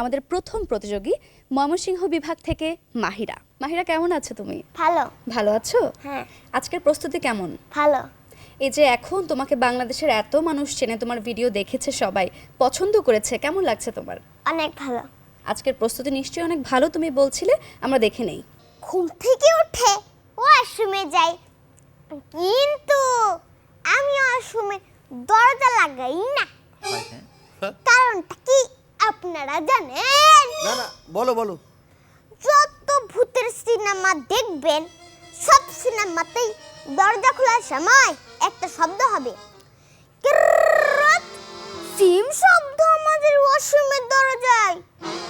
আমাদের প্রথম প্রতিযোগী ময়মনসিংহ বিভাগ থেকে মাহিরা। মাহিরা কেমন আছো তুমি? ভালো। ভালো আছো? হ্যাঁ। আজকের প্রস্তুতি কেমন? ভালো। এই যে এখন তোমাকে বাংলাদেশের এত মানুষ চেনে তোমার ভিডিও দেখেছে সবাই পছন্দ করেছে কেমন লাগছে তোমার? অনেক ভালো। আজকের প্রস্তুতি নিশ্চয়ই অনেক ভালো তুমি বলছিলে আমরা দেখে নেই। ঘুম থেকে উঠে ওয়াশরুমে যাই কিন্তু আমি ওয়াশরুমে দরজা লাগাই না। কারণটা কি? আপনারা জানেন? না না বলো বলো। যত ভূতের সিনেমা দেখবেন সব সিনেমাতেই দরজা খোলার সময় একটা শব্দ হবে। সিম শব্দ আমাদের ওয়াশরুমের দরজায়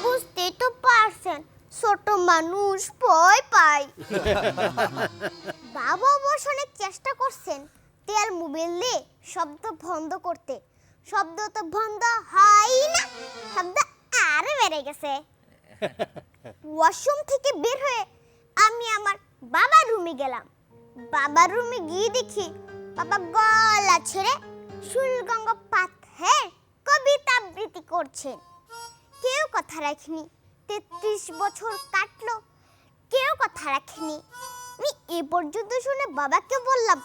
বুঝতেই তো পারছেন ছোট মানুষ ভয় পায়। বাবা অবশ্য অনেক চেষ্টা করছেন তেল মোবাইল দিয়ে শব্দ বন্ধ করতে। শব্দ তো বন্ধ হয় না শব্দ আরও বেড়ে গেছে। ওয়াশরুম থেকে বের হয়ে আমি আমার বাবার রুমে গেলাম। বাবার রুমে গিয়ে দেখি বাবা গলা ছেড়ে শুলগঙ্গা পাথের কবিতা আবৃত্তি করছেন। কেউ কথা রাখেনি। তেত্রিশ বছর কাটলো। কেউ কথা রাখেনি। আমি এ পর্যন্ত শুনে বাবাকে বললাম,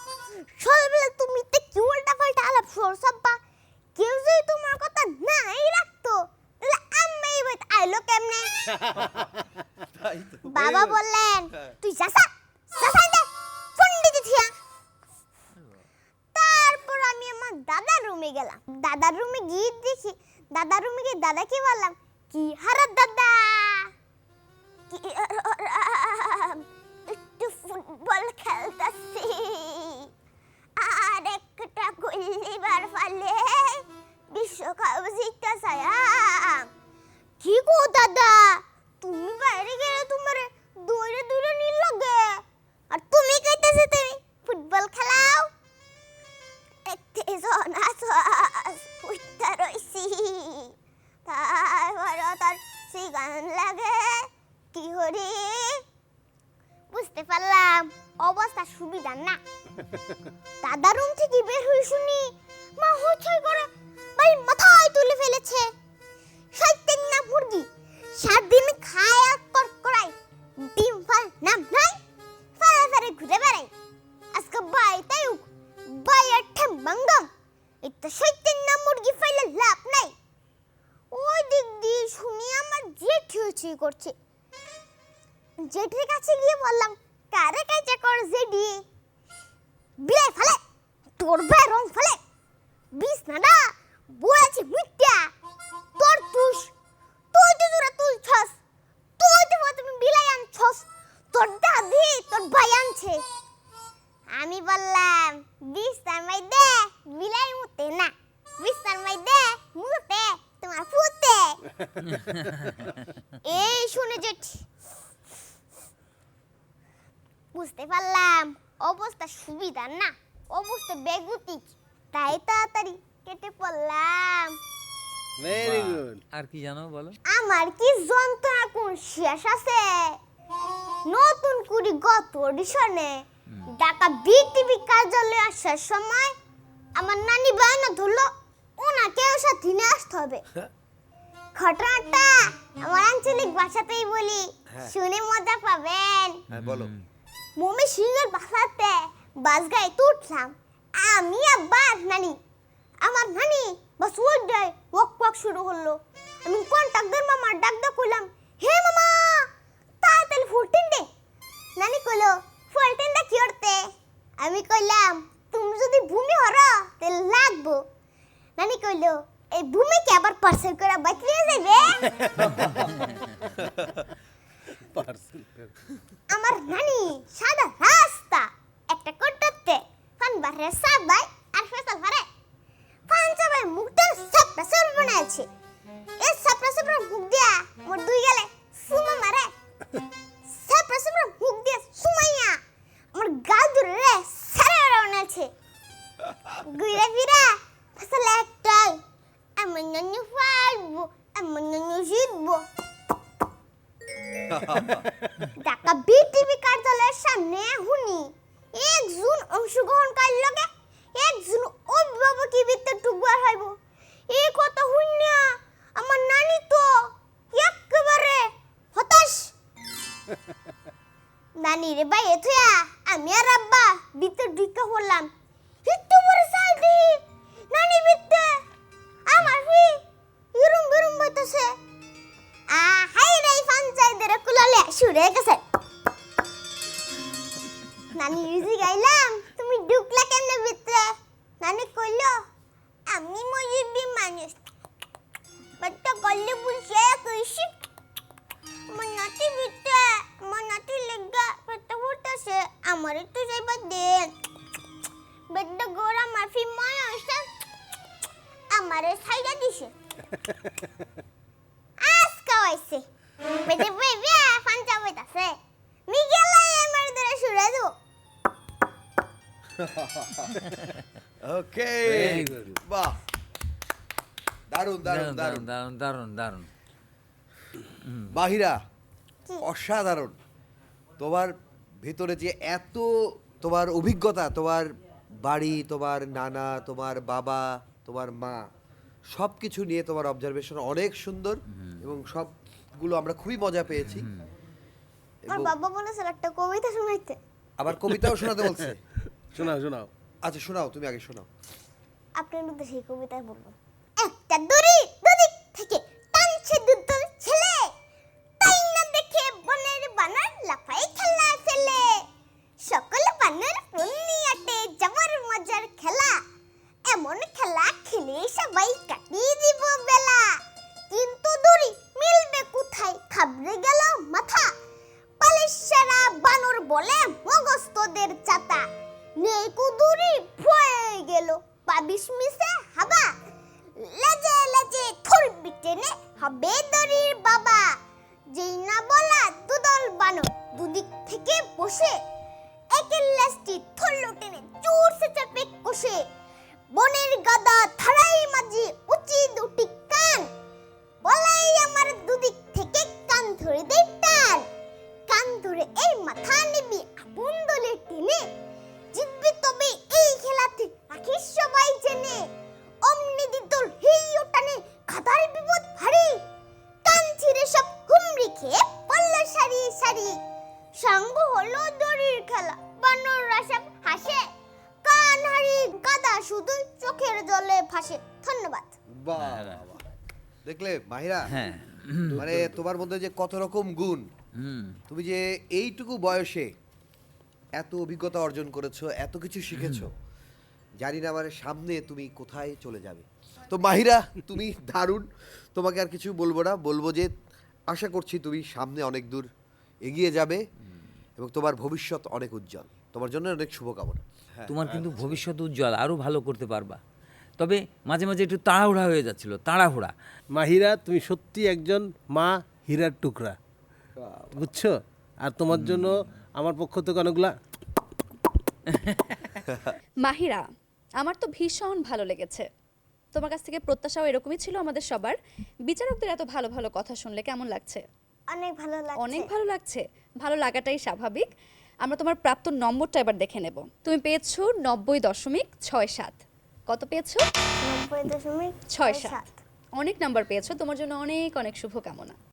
সকালবেলা তুমি তো কি উল্টা পাল্টা আলাপ সরসাব্বা কেউ যদি তোমার কথা নাই রাখতো তাহলে আম্মা এই আইলো কেমনে? বাবা বললেন তুই যাসা যাসাই দে পন্ডিত থিয়া। তারপর আমি আমার দাদার রুমে গেলাম। দাদার রুমে গিয়ে দেখি দাদার রুমে গিয়ে দাদাকে বললাম কি হারাত দাদা? কি একটু ফুটবল খেলতেছি। আর একটা গুল্লিবার জেঠ করছে। জেঠের কাছে গিয়ে বললাম, কারে কাজে কর জেডি বিলাই ফেলে, তোর ভাই রং ফেলে বিষ না না বলেছি মিথ্যা, তোর তুষ, তুই তো জোরে তুলছস, তুই তো তুমি বিলাই আনছস, তোর দাদি, তোর ভাই আনছে। আমি বললাম বিস্তার মাই দে বিলাই মুতে না বিস্তার মাই দে মুতে তোমার ফুতে এই শুনে জেঠি বুঝতে পারলাম। অবস্থা সুবিধা না? অবস্থা বেগুতি তাই তাড়াতাড়ি কেটে পড়লাম। ভেরি গুড আর কি জানো বলো? আমার কি যন্ত্রণা কোন শেষ আছে? নতুন কুড়ি গত অডিশনে ঢাকা বিটিভি কার্যালয়ে আসার সময় আমার নানি বায়না ধরলো ওনাকেও সাথে নিয়ে আসতে হবে। ঘটনাটা আমার আঞ্চলিক ভাষাতেই বলি শুনে মজা পাবেন। হ্যাঁ বলো। মমি সিংহের বাসাতে বাস গাড়িতে উঠলাম আমি আবার নানি। আমার নানি বাস উঠ যায় ওয়াক ওয়াক শুরু হলো। আমি কোন কন্টাক্টর মামা? ডাক ডাক কইলাম, হে মামা, তাড়াতাড়ি ফুলটেন দে নানি কইলো ফুলটেন দা কি করতে? আমি কইলাম, তুমি যদি ভূমি হর, তাহলে লাগবো। নানি কইলো, এই ভূমিকে আবার পার্সেল করে বাইক নিয়ে আমার নানি সাদা রাস্তা, একটা কোটাতে ফান বারে সাবাই আর ফেসাল ফারে ফান সাবাই মুখটা সাপটা সর বানাইছে এ সাপটা সাপটা মুখ দিয়া মোর দুই গেলে সুমা মারে। সাপটা সাপটা মুখ দিয়া সুমাইয়া আমার গাল দূরে রে, সারে বানাইছে গুইরা ঢাকা বিটিভি কার্যালয়ের সামনে হুনি। একজন অংশগ্রহণকারীর লগে একজন অভিভাবকই বৃত্তে টুকবার হইব। এই কথা হুনিয়া আমার নানি তো একেবারে হতাশ। নানি রে ভাই এথুয়া আমি আর আব্বা বিতে ঢুকে হলাম। একটু বড় সাইডি নানি বিতে সুরে গেছে নানি ইউজি গাইলাম, তুমি ঢুকলা কেমনে ভিতরে? নানি কইলো, আমি মজিবি মানুষ। বাচ্চা গল্লে বুঝে কইছি মনাটি বিতে মনাটি লেগা পেটে ফুটতেছে আমার একটু যাইবা দেন। বেডটা গোড়া মাফি ময় আসে আমারে সাইডা দিছে। ওকে. বাহ দারুণ দারুণ দারুণ দারুণ দারুণ. দারুণ বাহিরা অসাধারণ। তোমার ভিতরে যে এত তোমার অভিজ্ঞতা তোমার বাড়ি তোমার নানা তোমার বাবা তোমার মা সব কিছু নিয়ে তোমার অবজারভেশন অনেক সুন্দর এবং সবগুলো আমরা খুবই মজা পেয়েছি। আর বাবা বলেছিল একটা কবিতা শোনাইতে। আবার কবিতাও শোনাতে বলছে। শোনাও শোনাও। আচ্ছা শোনাও তুমি আগে শোনাও। আপনার মধ্যে সেই কবিতায় বলব একটা দড়ি দড়ি থেকে কুদুরি ভয়ে গেল। পাবিস মিশে হাবা। লেজে লেজে থলবি টেনে হবে দড়ির বাবা। যেই না বলা দুদল বানর দুদিক থেকে বসে। একের লাস্টি থল্লো চোখের জলে ভাসে ধন্যবাদ। বাহ বাহ, বাহ। দেখলে মাহিরা হ্যাঁ। মানে তোমার মধ্যে যে কত রকম গুণ হুম। তুমি যে এইটুকু বয়সে এত অভিজ্ঞতা অর্জন করেছ এত কিছু শিখেছো জানি না আমার সামনে তুমি কোথায় চলে যাবে। তো মাহিরা তুমি দারুণ তোমাকে আর কিছু বলব না বলব যে আশা করছি তুমি সামনে অনেক দূর এগিয়ে যাবে এবং তোমার ভবিষ্যৎ অনেক উজ্জ্বল। তোমার জন্য অনেক শুভকামনা। তোমার কিন্তু ভবিষ্যৎ উজ্জ্বল আরও ভালো করতে পারবা। তবে মাঝে মাঝে একটু তাড়াহুড়া হয়ে যাচ্ছিল তাড়াহুড়া। মাহিরা তুমি সত্যি একজন মা হীরার টুকরা বুঝছ? আর তোমার জন্য আমার পক্ষ থেকে অনেকগুলা মাহিরা আমার তো ভীষণ ভালো লেগেছে। তোমার কাছ থেকে প্রত্যাশাও এরকমই ছিল আমাদের সবার। বিচারকদের এত ভালো ভালো কথা শুনলে কেমন লাগছে? অনেক ভালো লাগছে। অনেক ভালো লাগছে। ভালো লাগাটাই স্বাভাবিক। আমরা তোমার প্রাপ্ত নম্বরটা এবার দেখে নেব। তুমি পেয়েছ নব্বই দশমিক ছয় সাত। কত পেয়েছ? নব্বই দশমিক ছয় সাত। অনেক নাম্বার পেয়েছ। তোমার জন্য অনেক অনেক শুভকামনা।